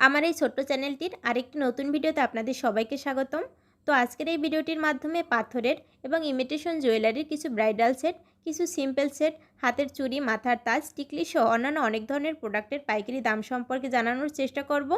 আমার এই ছোট্ট চ্যানেলটির আরেকটি নতুন ভিডিওতে আপনাদের সবাইকে স্বাগতম। তো আজকের এই ভিডিওটির মাধ্যমে পাথরের এবং ইমিটেশন জুয়েলারির কিছু ব্রাইডাল সেট কিছু সিম্পল সেট হাতের চুড়ি, মাথার তাজ, টিকলি সহ অন্যান্য অনেক ধরনের প্রোডাক্টের পাইকারি দাম সম্পর্কে জানানোর চেষ্টা করব।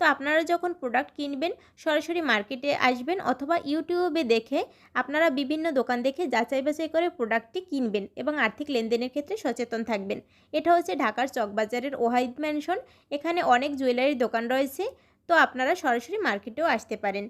তো আপনারা যখন প্রোডাক্ট কিনবেন, সরাসরি মার্কেটে আসবেন অথবা ইউটিউবে দেখে আপনারা বিভিন্ন দোকান দেখে যাচাই বাছাই করে প্রোডাক্টটি কিনবেন এবং আর্থিক লেনদেনের ক্ষেত্রে সচেতন থাকবেন। এটা হচ্ছে ঢাকার চকবাজারের ওহাইদ ম্যানশন এখানে অনেক জুয়েলারির দোকান রয়েছে। তো আপনারা সরাসরি মার্কেটেও আসতে পারেন।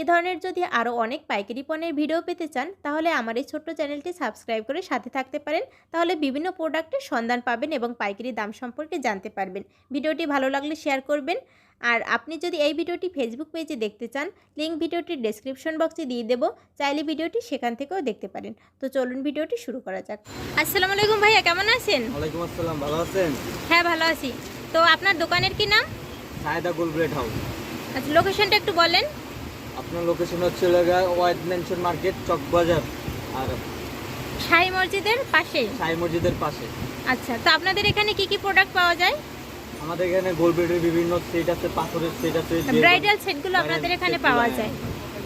এ ধরনের যদি আরও অনেক পাইকারি পণ্যের ভিডিও পেতে চান তাহলে আমার এই ছোট্ট চ্যানেলটি সাবস্ক্রাইব করে সাথে থাকতে পারেন। তাহলে বিভিন্ন প্রোডাক্টের সন্ধান পাবেন এবং পাইকারি দাম সম্পর্কে জানতে পারবেন। ভিডিওটি ভালো লাগলে শেয়ার করবেন। আর আপনি যদি এই ভিডিওটি ফেসবুক পেজে দেখতে চান লিঙ্ক ভিডিওটির ডেসক্রিপশন বক্সে দিয়ে দেবো। চাইলে ভিডিওটি সেখান থেকেও দেখতে পারেন। তো চলুন ভিডিওটি শুরু করা যাক। আসসালামু আলাইকুম ভাইয়া কেমন আছেন? ওয়ালাইকুম আসসালাম ভালো আছেন? হ্যাঁ ভালো আছি। তো আপনার দোকানের কি নাম? সায়দা গোলব্রেড হাউস। আচ্ছা লোকেশনটা একটু বলেন। আপনার লোকেশন হচ্ছে লাগা ওয়াইড মেনশন মার্কেট চকবাজার আর শাহী মসজিদের পাশেই সাই মসজিদের পাশে। আচ্ছা তো আপনাদের এখানে কি কি প্রোডাক্ট পাওয়া যায়? আমাদের এখানে গোলব্রেডের বিভিন্ন সেট আছে পাথরের সেট আছে ব্রাইডাল সেটগুলো আপনাদের এখানে পাওয়া যায়।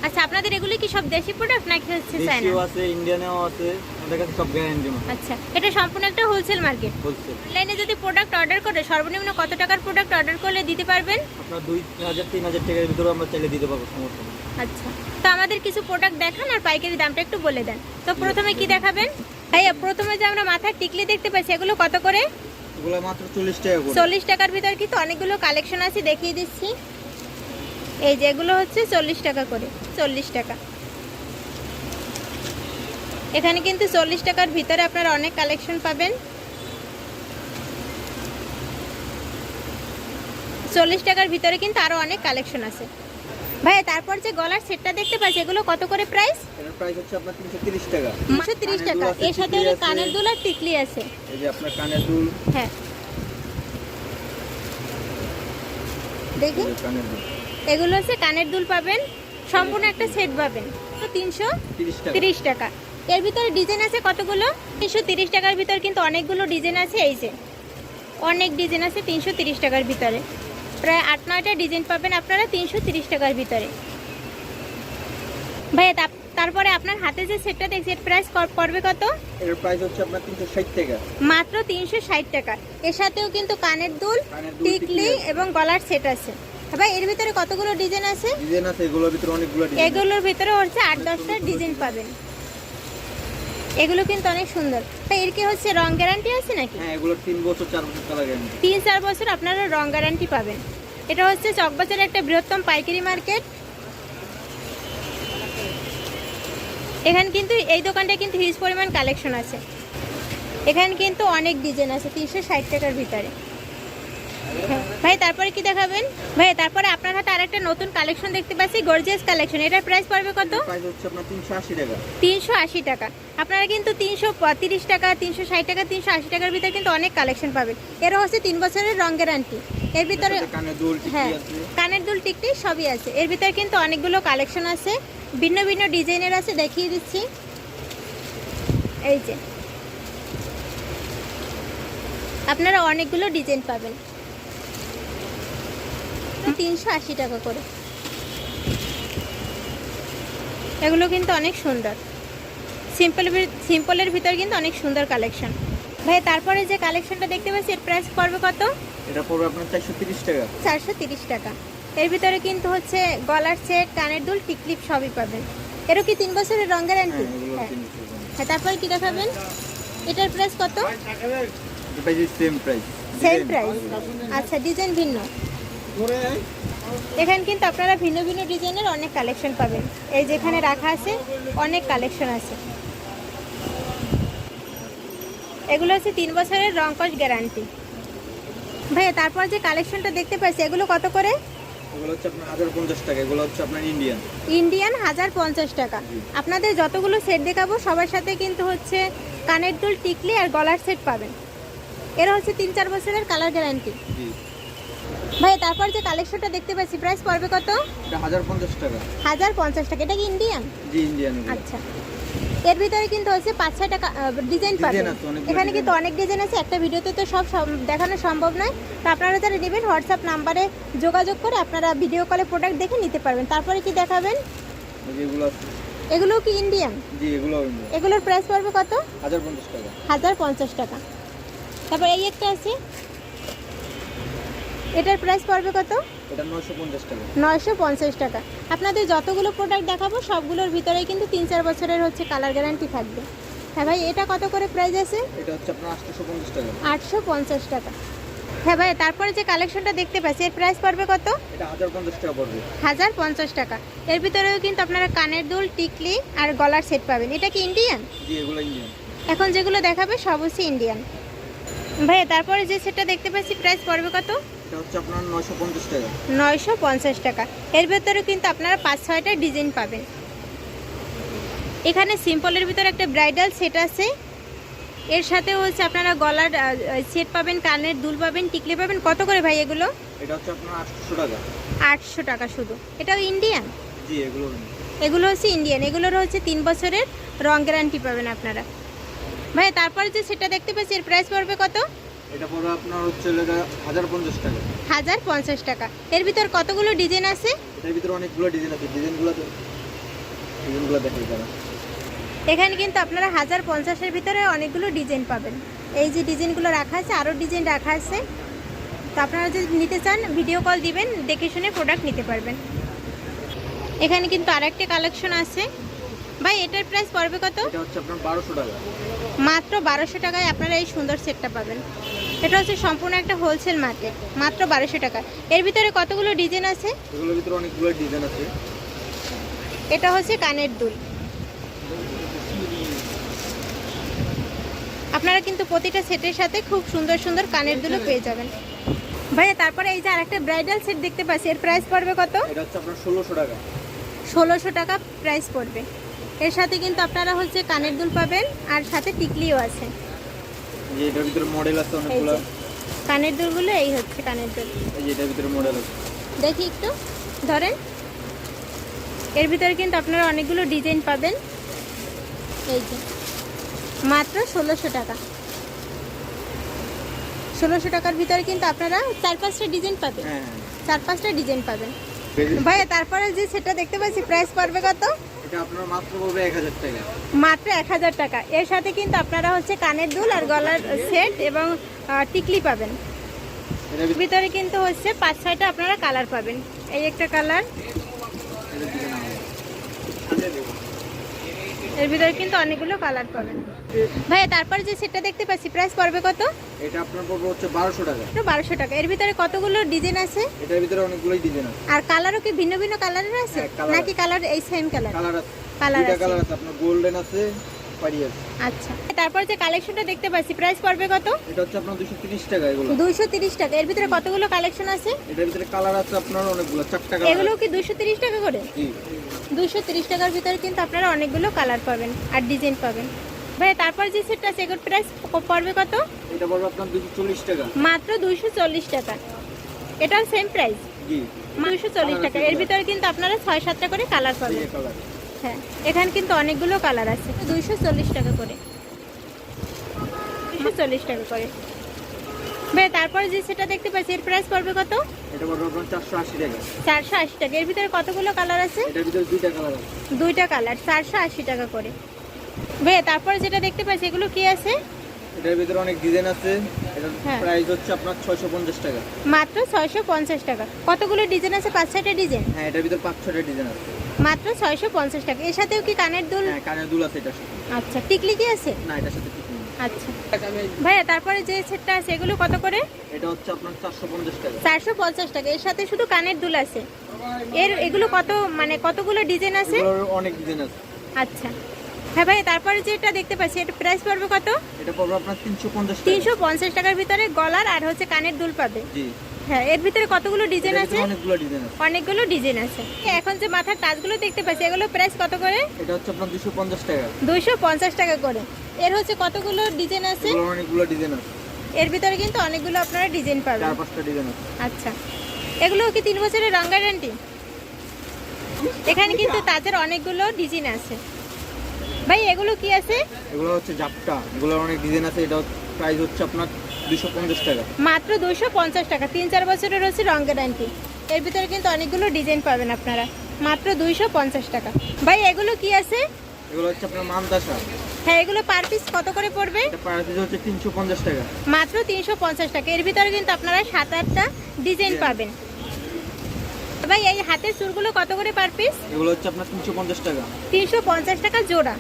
আচ্ছা আপনাদের এগুলো কি সব দেশি প্রোডাক্ট নাকি হচ্ছে চায়না দেশিও আছে ইন্ডিয়ানেও আছে আমাদের কাছে সব গ্যারান্টি আচ্ছা এটা সম্পূর্ণ একটা হোলসেল মার্কেট বলছে অনলাইনে যদি প্রোডাক্ট অর্ডার করে সর্বনিম্ন কত টাকার প্রোডাক্ট অর্ডার করলে দিতে পারবেন? আপনার দুই হাজার তিন হাজার টাকার ভিতরে আমরা চাইলে দিতে পারব সমস্যা নেই। আচ্ছা। তো আমাদের কিছু প্রোডাক্ট দেখান আর পাইকারি দামটা একটু বলে দেন। তো প্রথমে কি দেখাবেন? ভাইয়া প্রথমে যে আমরা মাথার টিকলি দেখতে পাচ্ছি এগুলো কত করে? এগুলো মাত্র চল্লিশ টাকা করে। টাকার ভিতর কিন্তু অনেকগুলো কালেকশন আছে দেখিয়ে দিচ্ছি। এই যে এগুলো হচ্ছে চল্লিশ টাকা করে চল্লিশ টাকা। এখানে কিন্তু চল্লিশ টাকার ভিতরে আপনারা অনেক কালেকশন পাবেন। চল্লিশ টাকার ভিতরে কিন্তু আরও অনেক কালেকশন আছে। ভাই তারপর যে গলার সেটটা দেখতে পাচ্ছি এগুলো কত করে প্রাইস এটার প্রাইস হচ্ছে আপনার তিনশো তিরিশ টাকা। একশো তিরিশ টাকা। কানের দুল এর সাথে কানের দুল আর টিকলি আছে। এই যে আপনার কানের দুল। হ্যাঁ। দেখি। কানের দুল। এগুলো হচ্ছে কানের দুল পাবেন সম্পূর্ণ একটা সেট পাবেন। তো তিনশো তিরিশ টাকা। এর ভিতরে ডিজাইন আছে কতগুলো? তিনশো তিরিশ টাকার ভিতর কিন্তু অনেকগুলো ডিজাইন আছে এই যে। অনেক ডিজাইন আছে তিনশো তিরিশ টাকার ভিতরে। প্রায় আট নয়টা ডিজাইন পাবেন আপনারা তিনশো তিরিশ টাকার ভিতরে। ভাইয়া তাপ- তারপরে আপনার হাতে যে সেটটা দেখছি এর প্রাইস পড়বে কত? এর প্রাইস হচ্ছে আপনার তিনশো ষাট টাকা। মাত্র তিনশো ষাট টাকা। এর সাথেও কিন্তু কানের দুল টিকলি এবং গলার সেট আছে। ভাই এর ভিতরে কতগুলো ডিজাইন আছে? ডিজাইন আছে এগুলোর ভিতরে অনেকগুলো ডিজাইন এগুলোর ভিতরে হচ্ছে আট দশটা ডিজাইন পাবেন। এগুলো কিন্তু অনেক সুন্দর। তাই এর কি হচ্ছে রং গ্যারান্টি আছে নাকি? হ্যাঁ এগুলো 3 বছর 4 বছর চলে গ্যারান্টি তিন চার বছর আপনারা রং গ্যারান্টি পাবেন। এটা হচ্ছে চকবাজারের একটা বৃহত্তম পাইকারি মার্কেট। এখানে কিন্তু এই দোকানটা কিন্তু হিউজ পরিমাণ কালেকশন আছে। এখানে কিন্তু অনেক ডিজাইন আছে তিনশো ষাট টাকার ভিতরে। ভাই তারপরে কি দেখাবেন? ভাই তারপরে আপনার হাতে আরেকটা নতুন কালেকশন দেখতে পাচ্ছি গর্জিয়াস কালেকশন এটার প্রাইস পড়বে কত? প্রাইস হচ্ছে আপনার তিনশো আশি টাকা। আপনারা কিন্তু তিনশো পঁয়ত্রিশ টাকা তিনশো ষাট টাকা তিনশো আশি টাকার ভিতরে কিন্তু অনেক কালেকশন পাবেন। এরও হচ্ছে তিন বছরের রং গ্যারান্টি এর ভিতরে হ্যাঁ আছে। কানের দুল টিকটি সবই আছে। এর ভিতরে কিন্তু অনেকগুলো কালেকশন আছে। ভিন্ন ভিন্ন ডিজাইনের আছে দেখিয়ে দিচ্ছি। এই যে। আপনারা অনেকগুলো ডিজাইন পাবেন। তিনশো আশি টাকা করে। এগুলো কিন্তু অনেক সুন্দর। সিম্পল সিম্পলের ভিতর কিন্তু অনেক সুন্দর কালেকশন ভাই তারপরে যে কালেকশনটা দেখতে পাচ্ছি এর প্রাইস পড়বে কত? এটা পড়বে আপনার চারশো তিরিশ টাকা। চারশো তিরিশ টাকা। এর ভিতরে কিন্তু হচ্ছে গলার সেট কানের দুল টিকলিপ সবই পাবেন। এরও কি তিন বছরের রং গ্যারান্টি হ্যাঁ হ্যাঁ তারপরে কি দেখাবেন? এটার প্রাইস কত? সেম প্রাইস সেম প্রাইস আচ্ছা ডিজাইন ভিন্ন। এখানে কিন্তু আপনারা ভিন্ন ভিন্ন ডিজাইনের অনেক কালেকশন পাবেন। এই যেখানে রাখা আছে অনেক কালেকশন আছে। এগুলো হচ্ছে তিন বছরের রংকশ গ্যারান্টি। ভাইয়া তারপর যে কালেকশনটা দেখতে পাচ্ছি এগুলো কত করে? এগুলো হচ্ছে আপনার হাজার পঞ্চাশ টাকা এগুলো হচ্ছে আপনার ইন্ডিয়ান ইন্ডিয়ান হাজার পঞ্চাশ টাকা আপনাদের যতগুলো সেট দেখাবো সবার সাথে কিন্তু হচ্ছে কানের দুল টিকলি আর গলার সেট পাবেন। এরা হচ্ছে তিন চার বছরের কালার গ্যারান্টি। জি। ভাই তারপর যে কালেকশনটা দেখতে পাচ্ছি প্রাইস পড়বে কত? এটা হাজার পঞ্চাশ টাকা। হাজার পঞ্চাশ টাকা। এটা কি ইন্ডিয়ান জি ইন্ডিয়ান আচ্ছা। এর ভিতরে কিন্তু হচ্ছে পাঁচ ছয় টাকা ডিজাইন পাবেন Design এখানে কিন্তু অনেক ডিজাইন আছে। একটা ভিডিওতে তো সব দেখানো সম্ভব নয়। তো আপনারা যারা নেবেন হোয়াটসঅ্যাপ নাম্বারে যোগাযোগ করে আপনারা ভিডিও কলে প্রোডাক্ট দেখে নিতে পারবেন। তারপরে কি দেখাবেন? এগুলো কি ইন্ডিয়ান জি এগুলো এগুলোর প্রাইস পড়বে কত? হাজার পঞ্চাশ টাকা। হাজার পঞ্চাশ টাকা। তারপর এই একটা আছে। এটার প্রাইস পড়বে কত? এটা পঞ্চাশ টাকা। নয়শো পঞ্চাশ টাকা। আপনাদের যতগুলো প্রোডাক্ট দেখাবো সবগুলোর ভিতরেই কিন্তু তিন চার বছরের হচ্ছে কালার গ্যারান্টি থাকবে। হ্যাঁ ভাই এটা কত করে প্রাইস আছে? এটা হচ্ছে আপনার আটশোশো পঞ্চাশ টাকা। আটশো পঞ্চাশ টাকা। হ্যাঁ ভাই তারপরে যে কালেকশনটা দেখতে পাচ্ছি এর প্রাইস পড়বে কত? এটা হাজার পঞ্চাশ টাকা পড়বে। এর ভিতরেও কিন্তু আপনারা কানের দুল টিকলি আর গলার সেট পাবেন। এটা কি ইন্ডিয়ান জি এগুলো ইন্ডিয়ান এখন যেগুলো দেখাবে সব হচ্ছে ইন্ডিয়ান ভাইয়া তারপরে যে সেটটা দেখতে পাচ্ছি প্রাইস পড়বে কত? নয়শো পঞ্চাশ টাকা। এর কিন্তু আপনারা পাঁচ ছয়টা ডিজাইন পাবেন। এখানে সিম্পলের ভিতরে একটা ব্রাইডাল সেট আছে। এর সাথে হচ্ছে আপনারা গলার সেট পাবেন কানের দুল পাবেন টিকলি পাবেন। কত করে ভাই এগুলো? এটা হচ্ছে আপনার আটশোশো টাকা। আটশো টাকা শুধু। এটাও ইন্ডিয়ান জি এগুলো এগুলো হচ্ছে ইন্ডিয়ান এগুলোর হচ্ছে তিন বছরের রং গ্যারান্টি পাবেন আপনারা। ভাই তারপরে যে সেটা দেখতে পাচ্ছি এর প্রাইস পড়বে কত? এটা পড়বে আপনার হচ্ছে লেগা হাজার পঞ্চাশ টাকা। হাজার পঞ্চাশ টাকা। এর ভিতর কতগুলো ডিজাইন আছে? এর ভিতরে অনেকগুলো ডিজাইন আছে। ডিজাইনগুলো ডিজাইনগুলো দেখে যারা এখানে কিন্তু আপনারা হাজার পঞ্চাশের ভিতরে অনেকগুলো ডিজাইন পাবেন। এই যে ডিজাইনগুলো রাখা আছে আরও ডিজাইন রাখা আছে। তো আপনারা যদি নিতে চান ভিডিও কল দিবেন দেখে শুনে প্রোডাক্ট নিতে পারবেন। এখানে কিন্তু আরেকটি কালেকশন আছে। ভাই এটার প্রাইস পড়বে কত? এটা হচ্ছে আপনার টাকা। মাত্র বারোশো টাকায় আপনারা এই সুন্দর সেটটা পাবেন। এটা হচ্ছে সম্পূর্ণ একটা হোলসেল মার্কেট মাত্র বারোশো টাকা। এর ভিতরে কতগুলো ডিজাইন আছে? এগুলোর ভিতরে অনেকগুলো ডিজাইন আছে। এটা হচ্ছে কানের দুল। আপনারা কিন্তু প্রতিটা সেটের সাথে খুব সুন্দর সুন্দর কানের দুলও পেয়ে যাবেন। ভাইয়া তারপরে এই যে আরেকটা ব্রাইডাল সেট দেখতে পাচ্ছি এর প্রাইস পড়বে কত? এটা হচ্ছে আপনার টাকা। ষোলোশো টাকা প্রাইস পড়বে। এর সাথে কিন্তু আপনারা হচ্ছে কানের দুল পাবেন আর সাথে টিকলিও আছে। এটার ভিতরে মডেল আছে অনেকগুলো। কানের দুলগুলো এই হচ্ছে কানের দুল। এই যে এটার ভিতরে মডেল আছে। দেখি একটু ধরেন। এর ভিতরে কিন্তু আপনারা অনেকগুলো ডিজাইন পাবেন। এই যে মাত্র ষোলোশো টাকা। ষোলোশো টাকার ভিতরে কিন্তু আপনারা চার পাঁচটা ডিজাইন পাবেন। হ্যাঁ। চার পাঁচটা ডিজাইন পাবেন। ভাইয়া তারপরে যে সেটা দেখতে পাচ্ছি প্রাইস পড়বে কত? মাত্র এক হাজার টাকা। এর সাথে কিন্তু আপনারা হচ্ছে কানের দুল আর গলার সেট এবং টিকলি পাবেন। ভিতরে কিন্তু হচ্ছে পাঁচ ছয়টা আপনারা কালার পাবেন। এই একটা কালার। এর ভিতরে কিন্তু অনেকগুলো কালার পাবেন। ভাই তারপরে যে সেটটা দেখতে পাচ্ছি প্রাইস পড়বে কত? এটা আপনার পড়বে হচ্ছে বারোশো টাকা। বারোশো টাকা। এর ভিতরে কতগুলো ডিজাইন আছে? এটার ভিতরে অনেকগুলোই ডিজাইন আছে। আর কালারও কি ভিন্ন ভিন্ন কালারের আছে? হ্যাঁ, নাকি কালার এই সেম কালার কালার আছে। কালার আছে। আপনার গোল্ডেন আছে পারি আছে আচ্ছা। তারপর যে কালেকশনটা দেখতে পাচ্ছি প্রাইস পড়বে কত? এটা হচ্ছে আপনার দুশো তিরিশ টাকা এগুলো। দুইশো তিরিশ টাকা। এর ভিতরে কতগুলো কালেকশন আছে? এটার ভিতরে কালার আছে আপনার অনেকগুলো চারটা কালার এগুলো কি দুইশো তিরিশ টাকা করে? জি। দুইশো তিরিশ টাকার ভিতরে কিন্তু আপনারা অনেকগুলো কালার পাবেন আর ডিজাইন পাবেন। ভাই তারপর যে সেটটা আছে এগুলোর প্রাইস পড়বে কত? এটা পড়বে আপনার দুশো চল্লিশ টাকা। মাত্র দুইশো চল্লিশ টাকা। এটার সেম প্রাইস জি। দুইশো চল্লিশ টাকা। এর ভিতরে কিন্তু আপনারা ছয় সাতটা করে কালার পাবেন। হ্যাঁ এখানে কিন্তু অনেকগুলো কালার আছে। দুইশো চল্লিশ টাকা করে। দুইশো চল্লিশ টাকা করে। ভাই তারপরে যে সেটা দেখতে পাচ্ছি এর প্রাইস পড়বে কত? চারশো আশি টাকা। এর ভিতরে কতগুলো কালার আছে? দুইটা কালার চারশো আশি টাকা করে। ভাই তারপরে যেটা দেখতে পাচ্ছি এগুলো কি আছে? এটার ভিতরে অনেক ডিজাইন আছে। এটার হ্যাঁ। প্রাইস হচ্ছে আপনার ছয়শো পঞ্চাশ টাকা। মাত্র ছয়শো পঞ্চাশ টাকা। কতগুলো ডিজাইন আছে? পাঁচ ছয়টা ডিজাইন হ্যাঁ এটার ভিতরে পাঁচ ছটা ডিজাইন আছে। মাত্র ছয়শো পঞ্চাশ টাকা। এর সাথেও কি কানের দুল? হ্যাঁ কানের দুল আছে সাথে। আচ্ছা টিকলি কি আছে? না এটার সাথে আচ্ছা। ভাইয়া তারপরে যে সেটটা আছে এগুলো কত করে? এটা হচ্ছে আপনার চারশো পঞ্চাশ টাকা। চারশো পঞ্চাশ টাকা। এর সাথে শুধু কানের দুল আছে। এর এগুলো কত মানে কতগুলো ডিজাইন আছে? অনেক ডিজাইন আছে। আচ্ছা। হ্যাঁ ভাই তারপরে যেটা দেখতে পাচ্ছি এটা প্রাইস পড়বে কত? এটা পড়বে আপনার তিনশো পঞ্চাশ টাকা। তিনশো পঞ্চাশ টাকার ভিতরে গলার আর হচ্ছে কানের দুল পাবে। জি। হ্যাঁ এর ভিতরে কতগুলো ডিজাইন আছে? অনেকগুলো ডিজাইন আছে। অনেকগুলো ডিজাইন আছে। এখন যে মাথার টাচগুলো দেখতে পাচ্ছি এগুলো প্রাইস কত করে? এটা হচ্ছে আপনার দুশো পঞ্চাশ টাকা। দুইশো পঞ্চাশ টাকা করে। এর হচ্ছে কতগুলো ডিজাইন আছে? অনেকগুলো ডিজাইন আছে। এর ভিতরে কিন্তু অনেকগুলো আপনারা ডিজাইন পাবেন। চার পাঁচটা ডিজাইন আছে। আচ্ছা। এগুলো কি তিন বছরের রং গ্যারান্টি এখানে কিন্তু তাদের অনেকগুলো ডিজাইন আছে। ভাই এগুলো কি আছে? এগুলো হচ্ছে জাপটা এগুলোর অনেক ডিজাইন আছে। এটা প্রাইস হচ্ছে আপনার টাকা। মাত্র দুশো পঞ্চাশ টাকা। তিন চার বছরের হচ্ছে রং গ্যারান্টি এর ভিতরে কিন্তু অনেকগুলো ডিজাইন পাবেন আপনারা। মাত্র দুইশো পঞ্চাশ টাকা। ভাই এগুলো কি আছে? এগুলো হচ্ছে আপনার মানতাসা হ্যাঁ এগুলো পার পিস কত করে পড়বে? এটা প্রাইস হচ্ছে তিনশো পঞ্চাশ টাকা। মাত্র তিনশো পঞ্চাশ টাকা। এর ভিতরে কিন্তু আপনারা সাত আটটা ডিজাইন পাবেন। ভাই এই হাতের চুলগুলো কত করে পার পিস এগুলো হচ্ছে আপনার তিনশো পঞ্চাশ টাকা। তিনশো পঞ্চাশ টাকা জোড়া।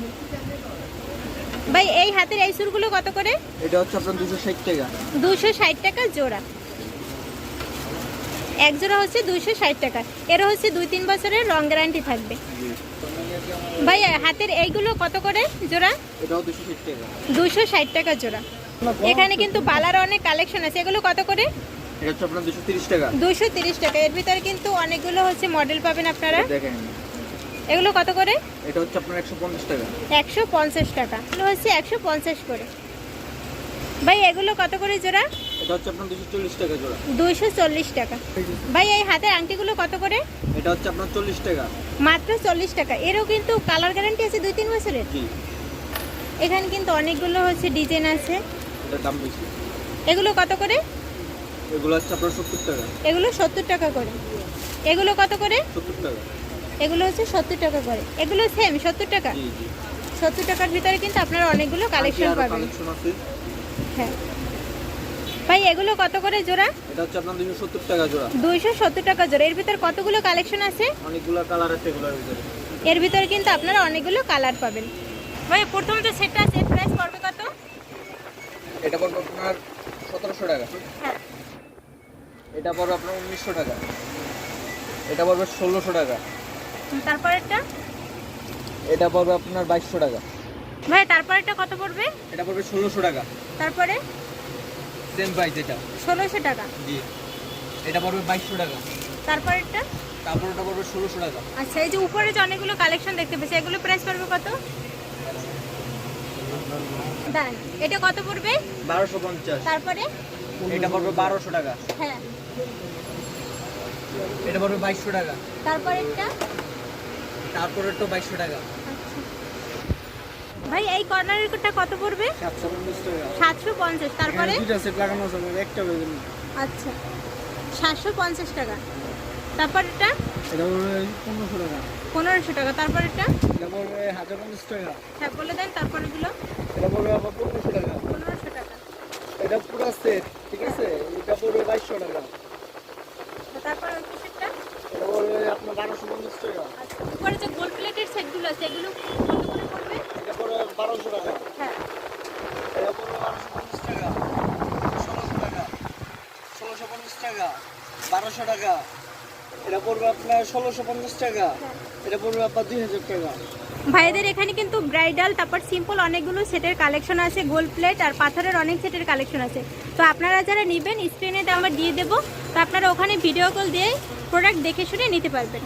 ভাই এই হাতের এই চুলগুলো কত করে? এটা হচ্ছে আপনার দুশো ষাট টাকা। দুশো ষাট টাকা জোড়া। এক জোড়া হচ্ছে দুশো ষাট টাকা। এর হচ্ছে দুই তিন বছরের রং গ্যারান্টি থাকবে। ভাই হাতের এইগুলো কত করে জোড়া? এটাও দুশো ষাট টাকা। দুশো ষাট টাকা জোড়া। এখানে কিন্তু পালার অনেক কালেকশন আছে। এগুলো কত করে? এটা হচ্ছে আপনার দুশো তিরিশ টাকা। দুশো তিরিশ টাকা। এর ভিতরে কিন্তু অনেকগুলো হচ্ছে মডেল পাবেন আপনারা। দেখেন। এগুলো কত করে? এটা হচ্ছে আপনার একশো পঞ্চাশ টাকা। একশো পঞ্চাশ টাকা। এগুলো হচ্ছে একশো পঞ্চাশ করে। ভাই এগুলো কত করে জোড়া? এটা হচ্ছে আপনার দুশো চল্লিশ টাকা জোড়া। দুইশো চল্লিশ টাকা। ভাই এই হাতের আংটিগুলো কত করে? এটা হচ্ছে আপনার চল্লিশ টাকা। মাত্র চল্লিশ টাকা। এরও কিন্তু কালার গ্যারান্টি আছে দুই তিন বছরের? জি। এখানে কিন্তু অনেকগুলো হচ্ছে ডিজাইন আছে। এটার দাম বেশি। এগুলো কত করে? এগুলো হচ্ছে আপনার সত্তর টাকা। এগুলো সত্তর টাকা করে। এগুলো কত করে? সত্তর টাকা। এগুলো হচ্ছে সত্তর টাকা করে। এগুলো সেম সত্তর টাকা। সত্তর টাকার ভিতরে কিন্তু আপনারা অনেকগুলো কালেকশন পাবেন। হ্যাঁ। ভাই এগুলো কত করে জোড়া? এটা হচ্ছে আপনার দুশো সত্তর টাকা জোড়া। দুইশো সত্তর টাকা জোড়া। এর ভিতরে কতগুলো কালেকশন আছে? অনেকগুলো কালার আছে এগুলোর ভিতরে। এর ভিতরে কিন্তু আপনারা অনেকগুলো কালার পাবেন। ভাই প্রথম যে সেটটা আছে প্রাইস পড়বে কত? এটা পড়বে আপনার সতেরোশো টাকা। হ্যাঁ। এটা পড়বে আপনার উনিশশো টাকা। এটা পড়বে ষোলোশো টাকা। তারপরেরটা? এটা পড়বে আপনার বাইশশো টাকা। ভাই তারপরেরটা কত পড়বে? এটা পড়বে ষোলোশো টাকা। তারপরে? সেম প্রাইস এটা। ষোলোশো টাকা। জি। এটা পড়বে বাইশশো টাকা। তারপরেরটা? তারপর এটা পড়বে ষোলোশো টাকা। আচ্ছা এই যে উপরে যে অনেকগুলো কালেকশন দেখতে পেয়েছি এগুলো প্রাইস পড়বে কত? দাঁড়ান এটা কত পড়বে? বারোশো পঞ্চাশ। তারপরে? এটা পড়বে বারোশো টাকা। হ্যাঁ। এটা পড়বে বাইশশো টাকা। তারপরেরটা? তারপরে তো বাইশশো টাকা। ভাই এই কর্নারেরটা কত পড়বে? সাতশো পঞ্চাশ টাকা। সাতশো পঞ্চাশ তারপরে? দুটা সেট লাগানো আছে একটা বেগুন আচ্ছা। সাতশো পঞ্চাশ টাকা। তারপরেরটা? এটা পড়বে পনেরোশো টাকা। পনেরোশো টাকা। তারপরেরটা? এটা পড়বে হাজার পঞ্চাশ টাকা। হ্যাঁ বলে দেন তারপরেগুলো এটা পড়বে আবার পনেরোশো টাকা। পনেরোশো টাকা। এটা পুরো সেট ঠিক আছে? এটা পড়বে বাইশশো টাকা। তারপরে ওই সেটটা এটা পড়বে আপনার বারোশো পঞ্চাশ টাকা। আচ্ছা। উপরে যে গোল্ড প্লেটের সেটগুলো আছে এগুলো কত করে পড়বে? এটা পড়বে বারোশো টাকা। হ্যাঁ। এটা পড়বে টাকা। টাকা। টাকা। বারোশো টাকা। এটা পড়বে আপনার ষোলোশো পঞ্চাশ টাকা। এটা পড়বে আপনার দুই হাজার টাকা। ভাইদের এখানে কিন্তু ব্রাইডাল তারপর সিম্পল অনেকগুলো সেটের কালেকশন আছে গোল্ড প্লেট আর পাথরের অনেক সেটের কালেকশন আছে। তো আপনারা যারা নেবেন স্ক্রিনে আমরা দিয়ে দেবো। তো আপনারা ওখানে ভিডিও কল দিয়ে প্রোডাক্ট দেখে শুনে নিতে পারবেন।